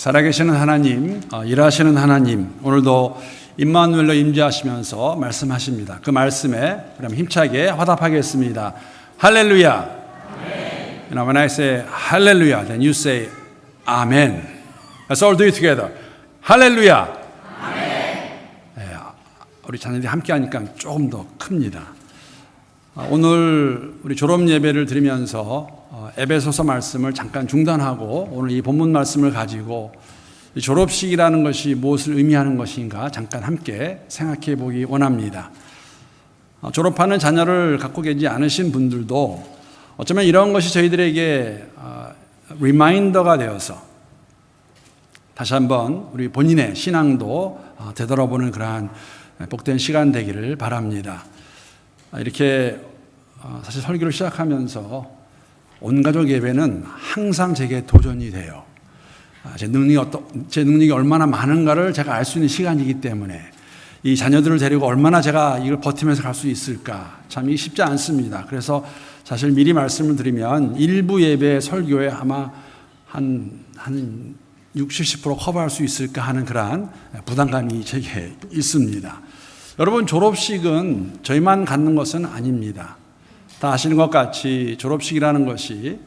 살아계시는 하나님, 어, 일하시는 하나님, 오늘도 임마누엘로 임재하시면서 말씀하십니다. 그 말씀에 그럼 힘차게 화답하겠습니다. 할렐루야. Know, when I say hallelujah, then you say amen. Let's all do it together. 할렐루야. 예, 우리 자녀들이 함께 하니까 조금 더 큽니다. 아, 오늘 우리 졸업 예배를 드리면서 어, 에베소서 말씀을 잠깐 중단하고 오늘 이 본문 말씀을 가지고 이 졸업식이라는 것이 무엇을 의미하는 것인가 잠깐 함께 생각해 보기 원합니다. 어, 졸업하는 자녀를 갖고 계지 않으신 분들도 어쩌면 이런 것이 저희들에게 어, 리마인더가 되어서 다시 한번 우리 본인의 신앙도 어, 되돌아보는 그러한 복된 시간 되기를 바랍니다. 아, 이렇게 어, 사실 설교를 시작하면서 온 가족 예배는 항상 제게 도전이 돼요. 아, 제 능력이 어떠, 제 능력이 얼마나 많은가를 제가 알 수 있는 시간이기 때문에 이 자녀들을 데리고 얼마나 제가 이걸 버티면서 갈 수 있을까 참 이게 쉽지 않습니다. 그래서 사실 미리 말씀을 드리면 일부 예배 설교에 아마 한한 60, 70% 커버할 수 있을까 하는 그러한 부담감이 제게 있습니다. 여러분 졸업식은 저희만 갖는 것은 아닙니다. 다 아시는 것 같이 졸업식이라는 것이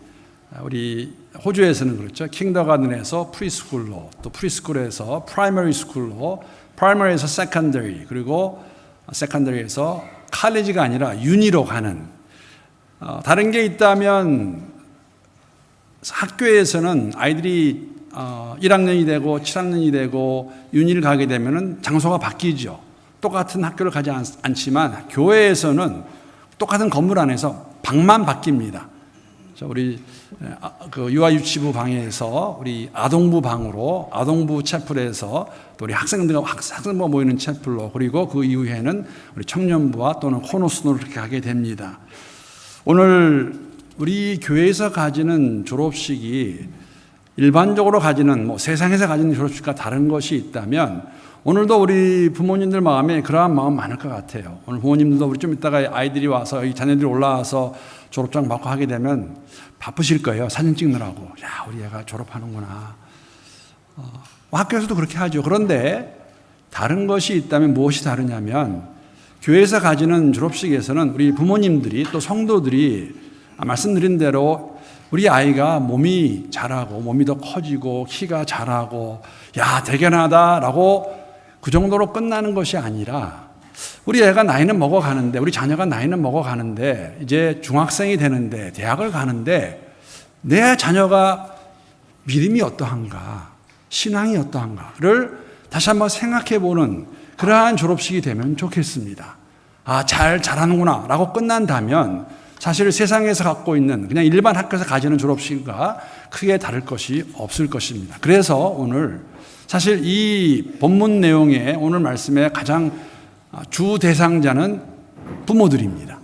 우리 호주에서는 그렇죠. 킹더가든에서 프리스쿨로 또 프리스쿨에서 프라이머리 스쿨로 프라이머리에서 세컨더리 그리고 세컨더리에서 칼리지가 아니라 유니로 가는 어, 다른 게 있다면 학교에서는 아이들이 어, 1학년이 되고 7학년이 되고 윤희를 가게 되면은 장소가 바뀌죠. 똑같은 학교를 가지 않, 않지만 교회에서는 똑같은 건물 안에서 방만 바뀝니다. 자, 우리 아, 그 유아유치부 방에서 우리 아동부 방으로 아동부 채플에서 또 우리 학생들과 학생부가 모이는 채플로 그리고 그 이후에는 우리 청년부와 또는 코노스노로 이렇게 가게 됩니다. 오늘 우리 교회에서 가지는 졸업식이 일반적으로 가지는 뭐 세상에서 가지는 졸업식과 다른 것이 있다면 오늘도 우리 부모님들 마음에 그러한 마음 많을 것 같아요. 오늘 부모님들도 우리 좀 이따가 아이들이 와서 이 자녀들이 올라와서 졸업장 받고 하게 되면 바쁘실 거예요. 사진 찍느라고. 야, 우리 애가 졸업하는구나. 어, 학교에서도 그렇게 하죠. 그런데 다른 것이 있다면 무엇이 다르냐면 교회에서 가지는 졸업식에서는 우리 부모님들이 또 성도들이 말씀드린 대로 우리 아이가 몸이 자라고 몸이 더 커지고 키가 자라고 야 대견하다라고 그 정도로 끝나는 것이 아니라 우리 애가 나이는 먹어가는데 우리 자녀가 나이는 먹어가는데 이제 중학생이 되는데 대학을 가는데 내 자녀가 믿음이 어떠한가 신앙이 어떠한가를 다시 한번 생각해 보는 그러한 졸업식이 되면 좋겠습니다. 아, 잘 자라는구나 라고 끝난다면 사실 세상에서 갖고 있는 그냥 일반 학교에서 가지는 졸업식과 크게 다를 것이 없을 것입니다. 그래서 오늘 사실 이 본문 내용의 오늘 말씀의 가장 주 대상자는 부모들입니다.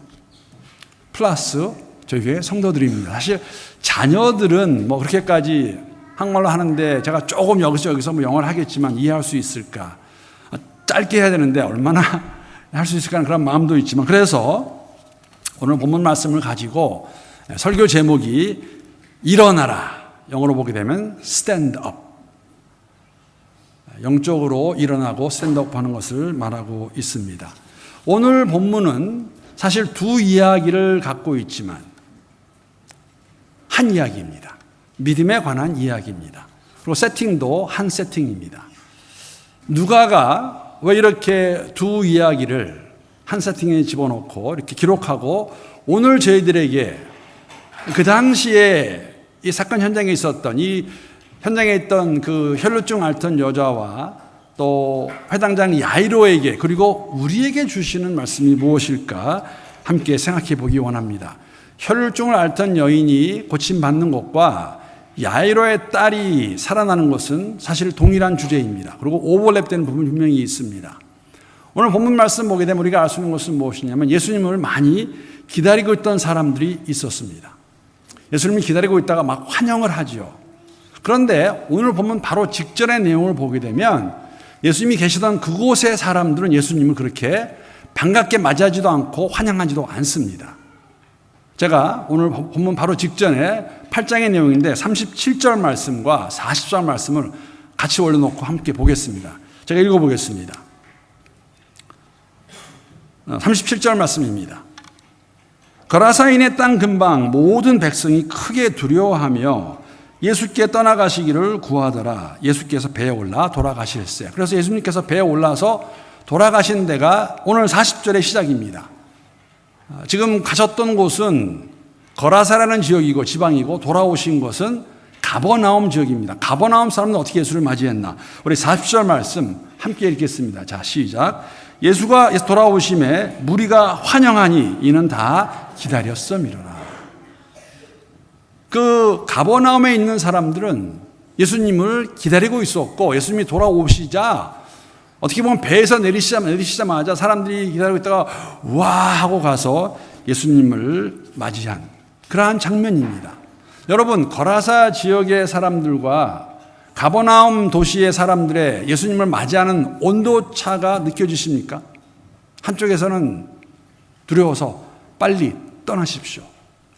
플러스 저희 교회 성도들입니다. 사실 자녀들은 뭐 그렇게까지 한국말로 하는데 제가 조금 여기서 뭐 영어를 하겠지만 이해할 수 있을까? 짧게 해야 되는데 얼마나 할 수 있을까 그런 마음도 있지만 그래서 오늘 본문 말씀을 가지고 설교 제목이 일어나라. 영어로 보게 되면 stand up. 영적으로 일어나고 스탠드업 하는 것을 말하고 있습니다. 오늘 본문은 사실 두 이야기를 갖고 있지만 한 이야기입니다. 믿음에 관한 이야기입니다. 그리고 세팅도 한 세팅입니다. 누가가 왜 이렇게 두 이야기를 한 세팅에 집어넣고 이렇게 기록하고 오늘 저희들에게 그 당시에 이 사건 현장에 있었던 이 현장에 있던 그 혈루증 앓던 여자와 또 회당장 야이로에게 그리고 우리에게 주시는 말씀이 무엇일까 함께 생각해 보기 원합니다. 혈루증을 앓던 여인이 고침받는 것과 야이로의 딸이 살아나는 것은 사실 동일한 주제입니다. 그리고 오버랩되는 부분이 분명히 있습니다. 오늘 본문 말씀 보게 되면 우리가 알 수 있는 것은 무엇이냐면 예수님을 많이 기다리고 있던 사람들이 있었습니다. 예수님을 기다리고 있다가 막 환영을 하죠. 그런데 오늘 보면 바로 직전의 내용을 보게 되면 예수님이 계시던 그곳의 사람들은 예수님을 그렇게 반갑게 맞이하지도 않고 환영하지도 않습니다. 제가 오늘 본문 바로 직전에 8장의 내용인데 37절 말씀과 40절 말씀을 같이 올려놓고 함께 보겠습니다. 제가 읽어보겠습니다. 37절 말씀입니다. 거라사인의 땅 근방 모든 백성이 크게 두려워하며 예수께 떠나가시기를 구하더라. 예수께서 배에 올라 돌아가시랬어요. 그래서 예수님께서 배에 올라서 돌아가신 데가 오늘 40절의 시작입니다. 아, 지금 가셨던 곳은 거라사라는 지역이고 지방이고 돌아오신 것은 가버나움 지역입니다. 가버나움 사람은 어떻게 예수를 맞이했나? 우리 40절 말씀 함께 읽겠습니다. 자, 시작. 예수가 돌아오심에 무리가 환영하니 이는 다 기다렸음이로라. 그 가버나움에 있는 사람들은 예수님을 기다리고 있었고 예수님이 돌아오시자 어떻게 보면 배에서 내리시자, 내리시자마자 사람들이 기다리고 있다가 와 하고 가서 예수님을 맞이한 그러한 장면입니다. 여러분 거라사 지역의 사람들과 가버나움 도시의 사람들의 예수님을 맞이하는 온도차가 느껴지십니까? 한쪽에서는 두려워서 빨리 떠나십시오.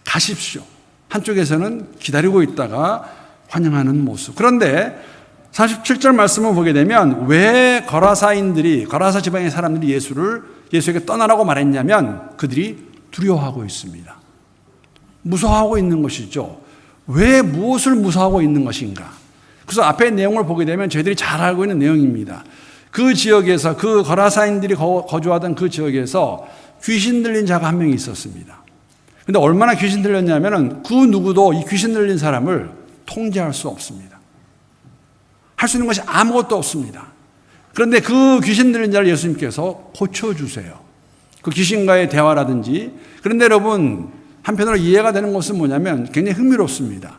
가십시오. 한쪽에서는 기다리고 있다가 환영하는 모습. 그런데 47절 말씀을 보게 되면 왜 거라사인들이 거라사 지방의 사람들이 예수를 예수에게 떠나라고 말했냐면 그들이 두려워하고 있습니다. 무서워하고 있는 것이죠. 왜 무엇을 무서워하고 있는 것인가? 그래서 앞에 내용을 보게 되면 저희들이 잘 알고 있는 내용입니다. 그 지역에서 그 거라사인들이 거주하던 그 지역에서 귀신 들린 자가 한 명이 있었습니다. 근데 얼마나 귀신 들렸냐면은 그 누구도 이 귀신 들린 사람을 통제할 수 없습니다. 할 수 있는 것이 아무것도 없습니다. 그런데 그 귀신 들린 자를 예수님께서 고쳐주세요. 그 귀신과의 대화라든지. 그런데 여러분, 한편으로 이해가 되는 것은 뭐냐면 굉장히 흥미롭습니다.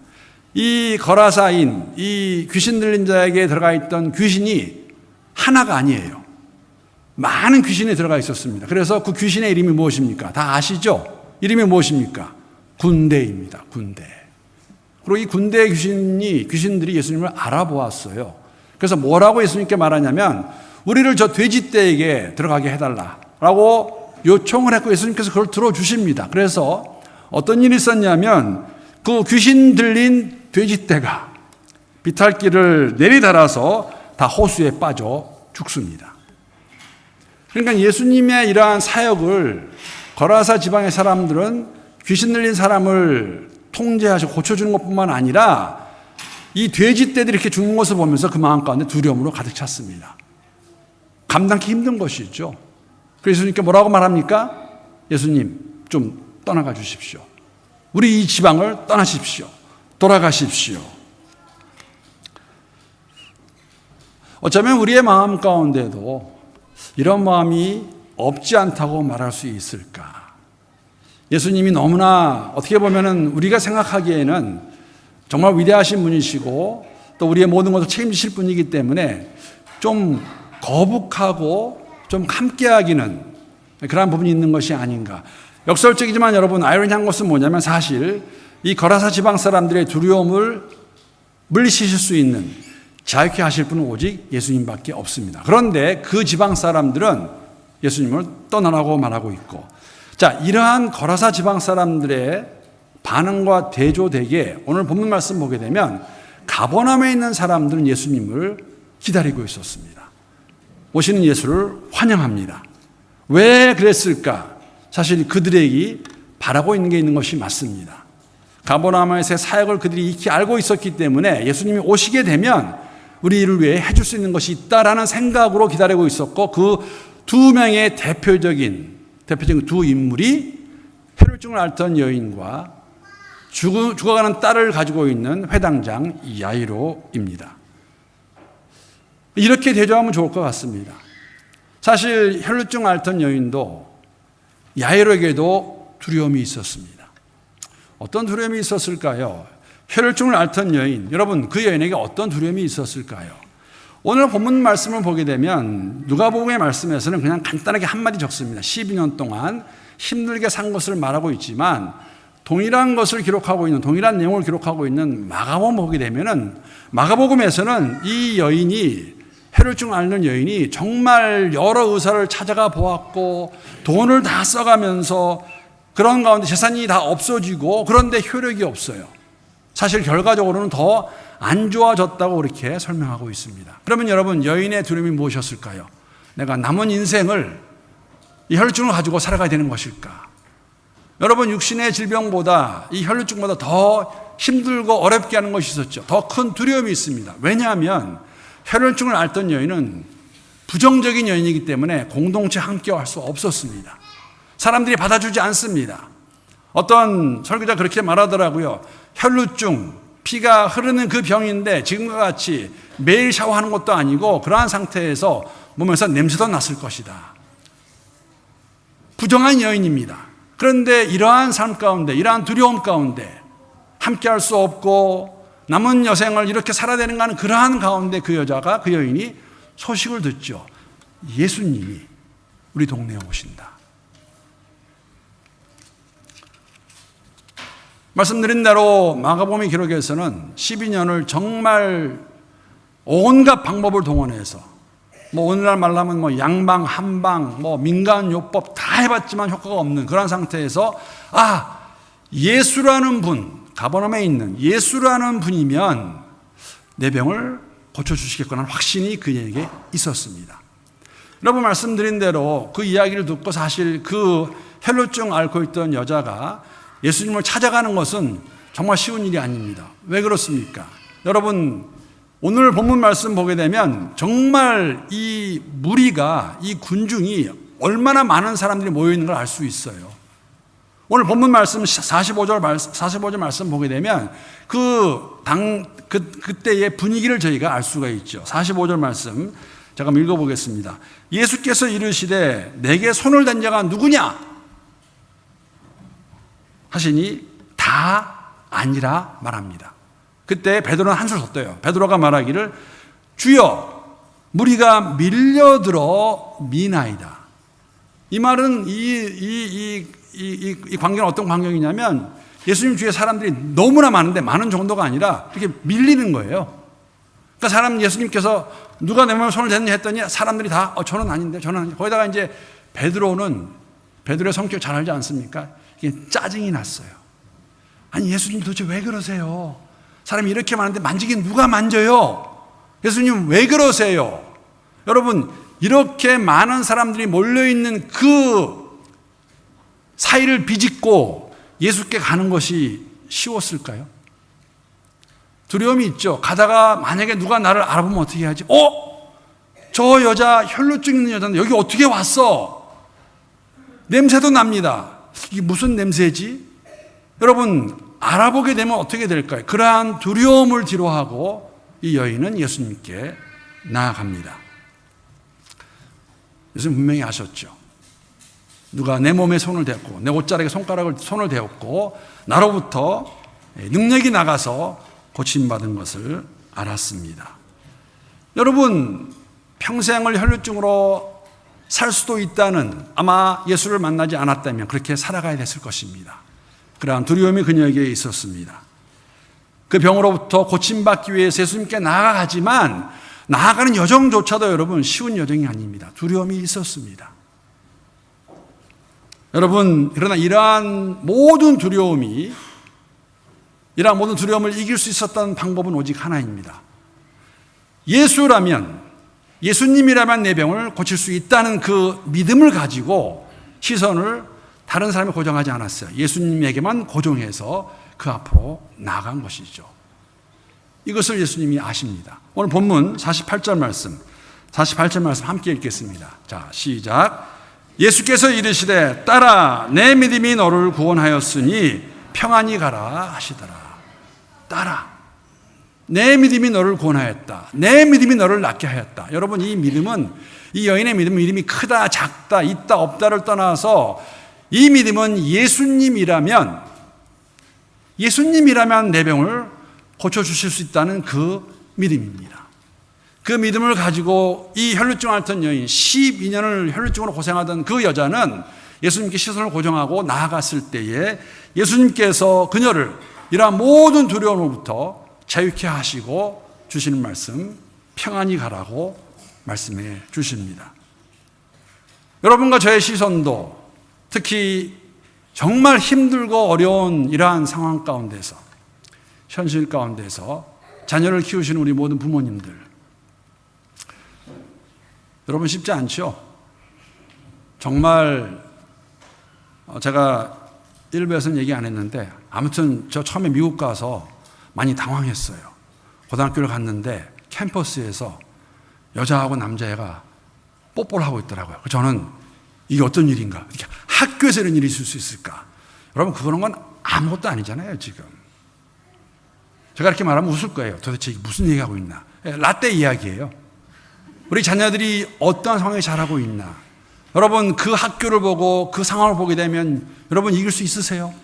이 거라사인, 이 귀신 들린 자에게 들어가 있던 귀신이 하나가 아니에요. 많은 귀신이 들어가 있었습니다. 그래서 그 귀신의 이름이 무엇입니까? 다 아시죠? 이름이 무엇입니까? 군대입니다. 군대. 그리고 이 군대 귀신이 귀신들이 예수님을 알아보았어요. 그래서 뭐라고 예수님께 말하냐면 우리를 저 돼지떼에게 들어가게 해달라라고 요청을 했고 예수님께서 그걸 들어주십니다. 그래서 어떤 일이 있었냐면 그 귀신 들린 돼지떼가 비탈길을 내리달아서 다 호수에 빠져 죽습니다. 그러니까 예수님의 이러한 사역을 거라사 지방의 사람들은 귀신 들린 사람을 통제하시고 고쳐주는 것뿐만 아니라 이 돼지 떼들이 이렇게 죽는 것을 보면서 그 마음 가운데 두려움으로 가득 찼습니다. 감당하기 힘든 것이죠. 그래서 예수님께 뭐라고 말합니까? 예수님, 좀 떠나가 주십시오. 우리 이 지방을 떠나십시오. 돌아가십시오. 어쩌면 우리의 마음 가운데도 이런 마음이 없지 않다고 말할 수 있을까? 예수님이 너무나 어떻게 보면은 우리가 생각하기에는 정말 위대하신 분이시고 또 우리의 모든 것을 책임지실 분이기 때문에 좀 거북하고 좀 함께하기는 그러한 부분이 있는 것이 아닌가. 역설적이지만 여러분 아이러니한 것은 뭐냐면 사실 이 거라사 지방 사람들의 두려움을 물리치실 수 있는 자유케 하실 분은 오직 예수님밖에 없습니다. 그런데 그 지방 사람들은 예수님을 떠나라고 말하고 있고 자 이러한 거라사 지방 사람들의 반응과 대조되게 오늘 본문 말씀 보게 되면 가버남에 있는 사람들은 예수님을 기다리고 있었습니다. 오시는 예수를 환영합니다. 왜 그랬을까? 사실 그들에게 바라고 있는 게 있는 것이 맞습니다. 가버나움에서의 사역을 그들이 익히 알고 있었기 때문에 예수님이 오시게 되면 우리 일을 위해 해줄 수 있는 것이 있다라는 생각으로 기다리고 있었고 그 두 명의 대표적인 대표적인 두 인물이 혈혈증을 앓던 여인과 죽어, 죽어 가는 딸을 가지고 있는 회당장 야이로입니다. 이렇게 대조하면 좋을 것 같습니다. 사실 혈루증 앓던 여인도 야이로에게도 두려움이 있었습니다. 어떤 두려움이 있었을까요? 혈루증을 앓던 여인, 여러분 그 여인에게 어떤 두려움이 있었을까요? 오늘 본문 말씀을 보게 되면 누가복음의 말씀에서는 그냥 간단하게 한마디 적습니다. 12년 동안 힘들게 산 것을 말하고 있지만 동일한 것을 기록하고 있는 동일한 내용을 기록하고 있는 마가복음 보게 되면은 마가복음에서는 이 여인이 혈루증 앓는 여인이 정말 여러 의사를 찾아가 보았고 돈을 다 써가면서 그런 가운데 재산이 다 없어지고 그런데 효력이 없어요. 사실 결과적으로는 더 안 좋아졌다고 그렇게 설명하고 있습니다. 그러면 여러분 여인의 두려움이 무엇이었을까요? 내가 남은 인생을 이 혈증을 가지고 살아가야 되는 것일까? 여러분 육신의 질병보다 이 혈류증보다 더 힘들고 어렵게 하는 것이 있었죠. 더 큰 두려움이 있습니다. 왜냐하면 혈류증을 앓던 여인은 부정적인 여인이기 때문에 공동체 함께 할 수 없었습니다. 사람들이 받아주지 않습니다. 어떤 설교자 그렇게 말하더라고요. 혈루증, 피가 흐르는 그 병인데 지금과 같이 매일 샤워하는 것도 아니고 그러한 상태에서 몸에서 냄새도 났을 것이다. 부정한 여인입니다. 그런데 이러한 삶 가운데, 이러한 두려움 가운데 함께 할 수 없고 남은 여생을 이렇게 살아야 되는가 하는 그러한 가운데 그 여자가, 그 여인이 소식을 듣죠. 예수님이 우리 동네에 오신다. 말씀드린 대로 마가복음 기록에서는 12년을 정말 온갖 방법을 동원해서 뭐 오늘날 말로 하면 뭐 양방, 한방, 뭐 민간 요법 다 해봤지만 효과가 없는 그런 상태에서 아 예수라는 분 가버넘에 있는 예수라는 분이면 내 병을 고쳐주시겠구나 확신이 그에게 있었습니다. 여러분 말씀드린 대로 그 이야기를 듣고 사실 그 헬로증 앓고 있던 여자가 예수님을 찾아가는 것은 정말 쉬운 일이 아닙니다. 왜 그렇습니까? 여러분, 오늘 본문 말씀 보게 되면 정말 이 무리가, 이 군중이 얼마나 많은 사람들이 모여 있는 걸 알 수 있어요. 오늘 본문 말씀 45절 말씀, 45절 말씀 보게 되면 그 당, 그, 그때의 분위기를 저희가 알 수가 있죠. 45절 말씀 제가 읽어보겠습니다. 예수께서 이르시되 내게 손을 댄 자가 누구냐? 하시니 다 아니라 말합니다. 그때 베드로는 한술 섰대요. 베드로가 말하기를 주여 무리가 밀려들어 미나이다. 이 말은 이, 이, 이, 이, 이 광경은 어떤 광경이냐면 예수님 주위에 사람들이 너무나 많은데 많은 정도가 아니라 이렇게 밀리는 거예요. 그러니까 사람 예수님께서 누가 내 몸에 손을 댔냐 했더니 사람들이 다 어, 저는 아닌데 저는 아닌데 거기다가 이제 베드로는 베드로의 성격 잘 알지 않습니까? 짜증이 났어요. 아니 예수님 도대체 왜 그러세요? 사람이 이렇게 많은데 만지긴 누가 만져요? 예수님 왜 그러세요? 여러분 이렇게 많은 사람들이 몰려 있는 그 사이를 비집고 예수께 가는 것이 쉬웠을까요? 두려움이 있죠. 가다가 만약에 누가 나를 알아보면 어떻게 하지? 어? 저 여자 혈루증 있는 여자는 여기 어떻게 왔어? 냄새도 납니다. 이게 무슨 냄새지? 여러분, 알아보게 되면 어떻게 될까요? 그러한 두려움을 뒤로하고 이 여인은 예수님께 나아갑니다. 예수님 분명히 아셨죠. 누가 내 몸에 손을 대고 내 옷자락에 손가락을 손을 대었고 나로부터 능력이 나가서 고침받은 것을 알았습니다. 여러분 평생을 혈류증으로 살 수도 있다는 아마 예수를 만나지 않았다면 그렇게 살아가야 됐을 것입니다. 그러한 두려움이 그녀에게 있었습니다. 그 병으로부터 고침받기 위해서 예수님께 나아가지만 나아가는 여정조차도 여러분 쉬운 여정이 아닙니다. 두려움이 있었습니다. 여러분, 그러나 이러한 모든 두려움이, 이러한 모든 두려움을 이길 수 있었던 방법은 오직 하나입니다. 예수라면, 예수님이라면 내 병을 고칠 수 있다는 그 믿음을 가지고 시선을 다른 사람에 고정하지 않았어요. 예수님에게만 고정해서 그 앞으로 나간 것이죠. 이것을 예수님이 아십니다. 오늘 본문 48절 말씀, 48절 말씀 함께 읽겠습니다. 자, 시작. 예수께서 이르시되 따라 내 믿음이 너를 구원하였으니 평안히 가라 하시더라. 따라 내 믿음이 너를 구원하였다. 내 믿음이 너를 낫게 하였다. 여러분 이 믿음은 이 여인의 믿음은 믿음이 크다 작다 있다 없다를 떠나서 이 믿음은 예수님이라면 예수님이라면 내 병을 고쳐 주실 수 있다는 그 믿음입니다. 그 믿음을 가지고 이 혈루증 앓던 여인 12년을 혈루증으로 고생하던 그 여자는 예수님께 시선을 고정하고 나아갔을 때에 예수님께서 그녀를 이러한 모든 두려움으로부터 자유케 하시고 주시는 말씀 평안히 가라고 말씀해 주십니다. 여러분과 저의 시선도 특히 정말 힘들고 어려운 이러한 상황 가운데서 현실 가운데서 자녀를 키우시는 우리 모든 부모님들. 여러분 쉽지 않죠? 정말 어, 제가 일부에서는 얘기 안 했는데 아무튼 저 처음에 미국 가서 많이 당황했어요. 고등학교를 갔는데 캠퍼스에서 여자하고 남자애가 뽀뽀를 하고 있더라고요. 저는 이게 어떤 일인가? 학교에서 이런 일이 있을 수 있을까? 여러분 그런 건 아무것도 아니잖아요 지금. 제가 이렇게 말하면 웃을 거예요. 도대체 무슨 얘기하고 있나? 예, 라떼 이야기예요. 우리 자녀들이 어떠한 상황에 자라고 있나? 여러분 그 학교를 보고 그 상황을 보게 되면 여러분 이길 수 있으세요?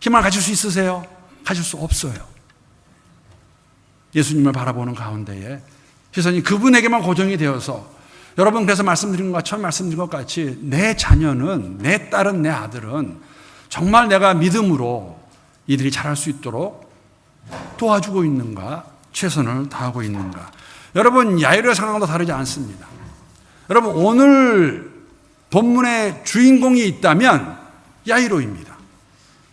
희망을 가질 수 있으세요? 가질 수 없어요. 예수님을 바라보는 가운데에 시선이 그분에게만 고정이 되어서 여러분 그래서 말씀드린 것 처음 말씀드린 것 같이 내 자녀는 내 딸은 내 아들은 정말 내가 믿음으로 이들이 자랄 수 있도록 도와주고 있는가 최선을 다하고 있는가 여러분 야이로의 상황도 다르지 않습니다. 여러분 오늘 본문의 주인공이 있다면 야이로입니다.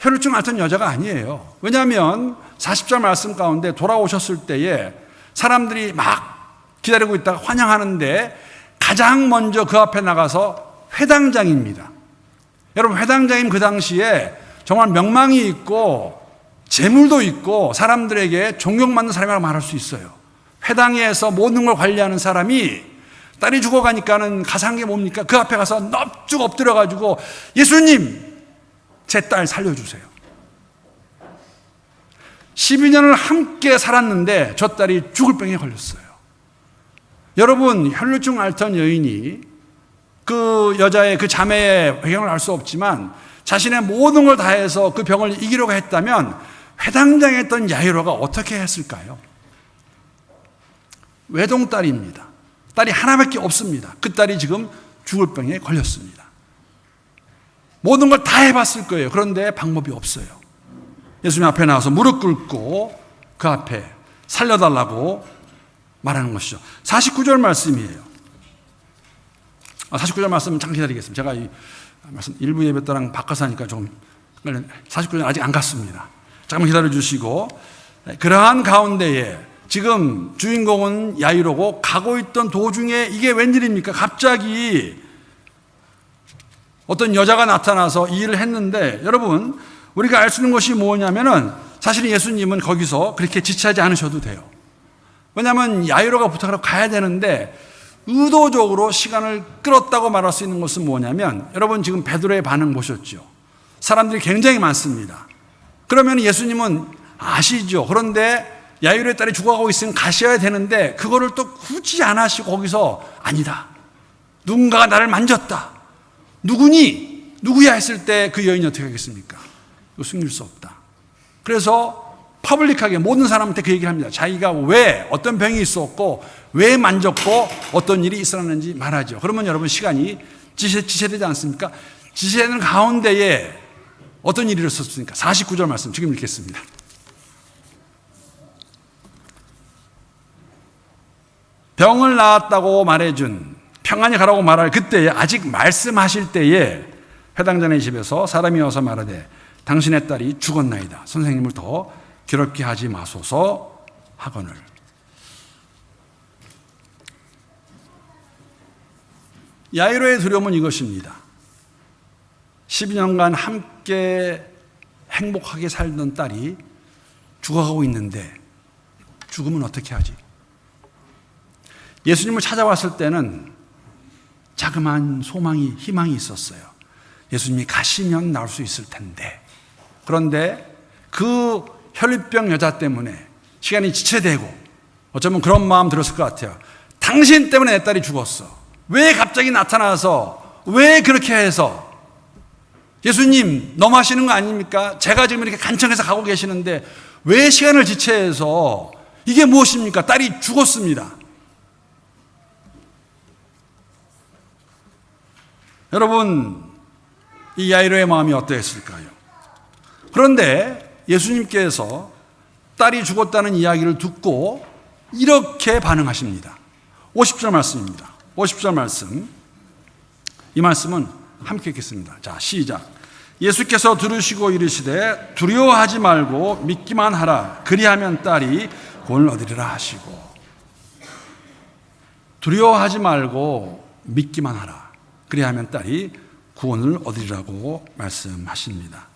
혈루증 앓던 여자가 아니에요. 왜냐하면 40절 말씀 가운데 돌아오셨을 때에 사람들이 막 기다리고 있다가 환영하는데 가장 먼저 그 앞에 나가서 회당장입니다. 여러분 회당장님 그 당시에 정말 명망이 있고 재물도 있고 사람들에게 존경받는 사람이라고 말할 수 있어요. 회당에서 모든 걸 관리하는 사람이 딸이 죽어가니까는 가상한 게 뭡니까? 그 앞에 가서 넙죽 엎드려가지고 예수님 제 딸 살려주세요. 12년을 함께 살았는데 저 딸이 죽을 병에 걸렸어요. 여러분, 혈루증 앓던 여인이 그 여자의 그 자매의 배경을 알 수 없지만 자신의 모든 걸 다해서 그 병을 이기려고 했다면 회당장에 있던 야이로가 어떻게 했을까요? 외동딸입니다. 딸이 하나밖에 없습니다. 그 딸이 지금 죽을 병에 걸렸습니다. 모든 걸 다 해봤을 거예요. 그런데 방법이 없어요. 예수님 앞에 나와서 무릎 꿇고 그 앞에 살려달라고 말하는 것이죠. 49절 말씀이에요. 아, 49절 말씀 잠깐 기다리겠습니다. 제가 이 말씀 일부 예배 때랑 바꿔서 하니까 좀 49절 아직 안 갔습니다. 잠깐만 기다려 주시고 그러한 가운데에 지금 주인공은 야이로고 가고 있던 도중에 이게 웬일입니까? 갑자기 어떤 여자가 나타나서 이 일을 했는데 여러분 우리가 알 수 있는 것이 뭐냐면은 사실 예수님은 거기서 그렇게 지체하지 않으셔도 돼요. 왜냐하면 야이로가 부탁을 하고 가야 되는데 의도적으로 시간을 끌었다고 말할 수 있는 것은 뭐냐면 여러분 지금 베드로의 반응 보셨죠? 사람들이 굉장히 많습니다. 그러면 예수님은 아시죠? 그런데 야이로의 딸이 죽어가고 있으면 가셔야 되는데 그거를 또 굳이 안 하시고 거기서 아니다. 누군가가 나를 만졌다. 누구니? 누구야 했을 때 그 여인이 어떻게 하겠습니까? 이거 숨길 수 없다. 그래서 퍼블릭하게 모든 사람한테 그 얘기를 합니다. 자기가 왜 어떤 병이 있었고 왜 만졌고 어떤 일이 있었는지 말하죠. 그러면 여러분 시간이 지체, 지체되지 않습니까? 지체되는 가운데에 어떤 일이 있었습니까? 49절 말씀 지금 읽겠습니다. 병을 나았다고 말해준 평안히 가라고 말할 그때에 아직 말씀하실 때에 회당장의 집에서 사람이 와서 말하되 당신의 딸이 죽었나이다. 선생님을 더 괴롭게 하지 마소서 하거늘. 야이로의 두려움은 이것입니다. 12년간 함께 행복하게 살던 딸이 죽어가고 있는데 죽으면 어떻게 하지? 예수님을 찾아왔을 때는 자그마한 소망이, 희망이 있었어요. 예수님이 가시면 나올 수 있을 텐데. 그런데 그 혈류병 여자 때문에 시간이 지체되고 어쩌면 그런 마음 들었을 것 같아요. 당신 때문에 내 딸이 죽었어. 왜 갑자기 나타나서 왜 그렇게 해서 예수님 너무 하시는 거 아닙니까? 제가 지금 이렇게 간청해서 가고 계시는데 왜 시간을 지체해서 이게 무엇입니까? 딸이 죽었습니다. 여러분, 이 야이로의 마음이 어떠했을까요? 그런데 예수님께서 딸이 죽었다는 이야기를 듣고 이렇게 반응하십니다. 50절 말씀입니다. 50절 말씀. 이 말씀은 함께 읽겠습니다. 자, 시작. 예수께서 들으시고 이르시되 두려워하지 말고 믿기만 하라. 그리하면 딸이 구원을 얻으리라 하시고 두려워하지 말고 믿기만 하라. 그리하면 딸이 구원을 얻으리라고 말씀하십니다.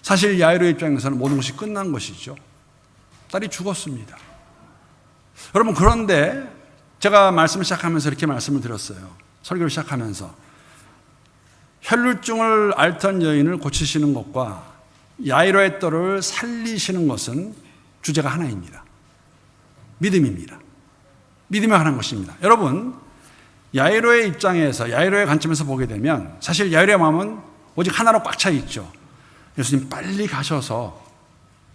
사실 야이로 입장에서는 모든 것이 끝난 것이죠. 딸이 죽었습니다. 여러분 그런데 제가 말씀을 시작하면서 이렇게 말씀을 드렸어요. 설교를 시작하면서 혈루증을 앓던 여인을 고치시는 것과 야이로의 딸을 살리시는 것은 주제가 하나입니다. 믿음입니다. 믿음에 관한 것입니다. 여러분, 야이로의 입장에서, 야이로의 관점에서 보게 되면 사실 야이로의 마음은 오직 하나로 꽉 차 있죠. 예수님 빨리 가셔서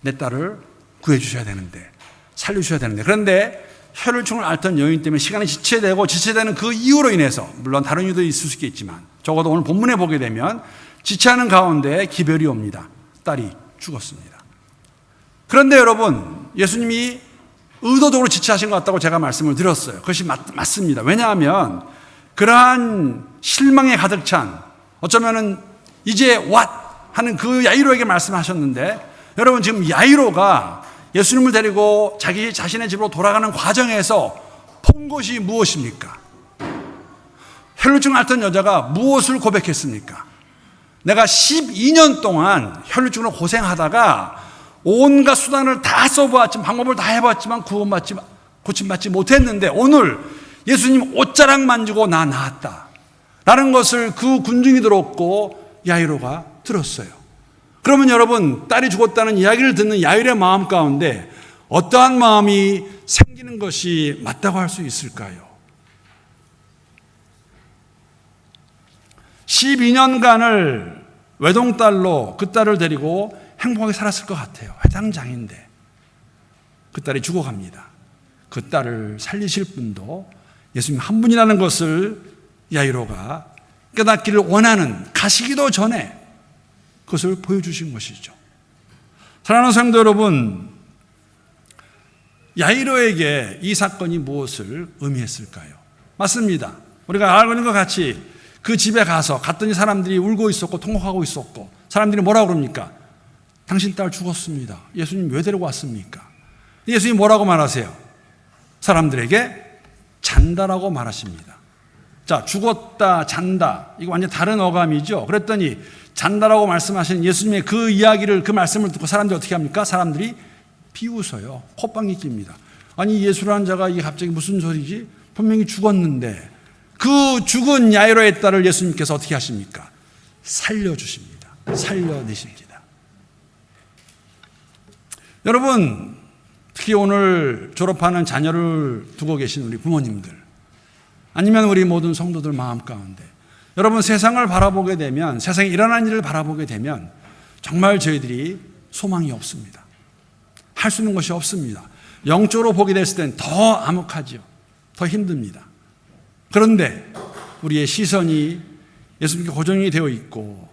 내 딸을 구해 주셔야 되는데, 살려 주셔야 되는데. 그런데 혈루증을 앓던 여인 때문에 시간이 지체되고 지체되는 그 이유로 인해서, 물론 다른 이유도 있을 수 있겠지만, 적어도 오늘 본문에 보게 되면 지체하는 가운데 기별이 옵니다. 딸이 죽었습니다. 그런데 여러분, 예수님이 의도적으로 지체하신 것 같다고 제가 말씀을 드렸어요. 그것이 맞, 맞습니다. 왜냐하면 그러한 실망에 가득 찬 어쩌면은 이제 왓 하는 그 야이로에게 말씀하셨는데 여러분 지금 야이로가 예수님을 데리고 자기 자신의 집으로 돌아가는 과정에서 본 것이 무엇입니까? 혈루증 앓던 여자가 무엇을 고백했습니까? 내가 12년 동안 혈루증으로 고생하다가 온갖 수단을 다 써보았지만 방법을 다 해봤지만 구원받지 고침받지 못했는데 오늘 예수님 옷자락 만지고 나 나았다. 라는 것을 그 군중이 들었고 야이로가 들었어요. 그러면 여러분 딸이 죽었다는 이야기를 듣는 야이로의 마음 가운데 어떠한 마음이 생기는 것이 맞다고 할 수 있을까요? 12년간을 외동딸로 그 딸을 데리고 행복하게 살았을 것 같아요. 회장장인데. 그 딸이 죽어갑니다. 그 딸을 살리실 분도 예수님 한 분이라는 것을 야이로가 깨닫기를 원하는 가시기도 전에 그것을 보여주신 것이죠. 사랑하는 성도 여러분, 야이로에게 이 사건이 무엇을 의미했을까요? 맞습니다. 우리가 알고 있는 것 같이 그 집에 가서 갔더니 사람들이 울고 있었고 통곡하고 있었고 사람들이 뭐라고 그럽니까? 당신 딸 죽었습니다. 예수님 왜 데리고 왔습니까? 예수님 뭐라고 말하세요? 사람들에게 잔다라고 말하십니다. 자, 죽었다, 잔다. 이거 완전 다른 어감이죠. 그랬더니 잔다라고 말씀하신 예수님의 그 이야기를, 그 말씀을 듣고 사람들이 어떻게 합니까? 사람들이 비웃어요. 콧방귀 낍니다. 아니, 예수라는 자가 이게 갑자기 무슨 소리지? 분명히 죽었는데 그 죽은 야이로의 딸을 예수님께서 어떻게 하십니까? 살려주십니다. 살려내십니다. 여러분, 특히 오늘 졸업하는 자녀를 두고 계신 우리 부모님들, 아니면 우리 모든 성도들 마음 가운데, 여러분 세상을 바라보게 되면, 세상에 일어난 일을 바라보게 되면, 정말 저희들이 소망이 없습니다. 할 수 있는 것이 없습니다. 영적으로 보게 됐을 땐 더 암흑하죠. 더 힘듭니다. 그런데 우리의 시선이 예수님께 고정이 되어 있고,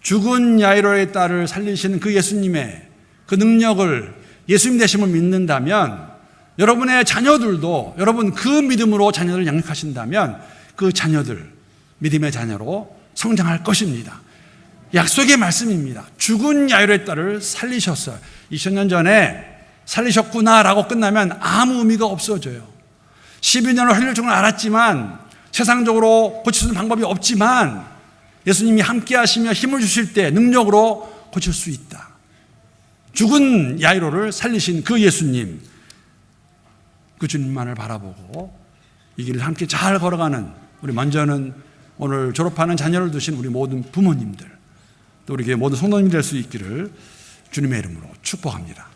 죽은 야이로의 딸을 살리시는 그 예수님의 그 능력을 예수님 되심을 믿는다면 여러분의 자녀들도 여러분 그 믿음으로 자녀를 양육하신다면 그 자녀들 믿음의 자녀로 성장할 것입니다. 약속의 말씀입니다. 죽은 야이로의 딸을 살리셨어요. 2000년 전에 살리셨구나라고 끝나면 아무 의미가 없어져요. 12년을 혈류증을 알았지만 세상적으로 고칠 수 있는 방법이 없지만 예수님이 함께 하시며 힘을 주실 때 능력으로 고칠 수 있다. 죽은 야이로를 살리신 그 예수님, 그 주님만을 바라보고 이 길을 함께 잘 걸어가는 우리 먼저는 오늘 졸업하는 자녀를 두신 우리 모든 부모님들, 또 우리 모든 성도님이 될 수 있기를 주님의 이름으로 축복합니다.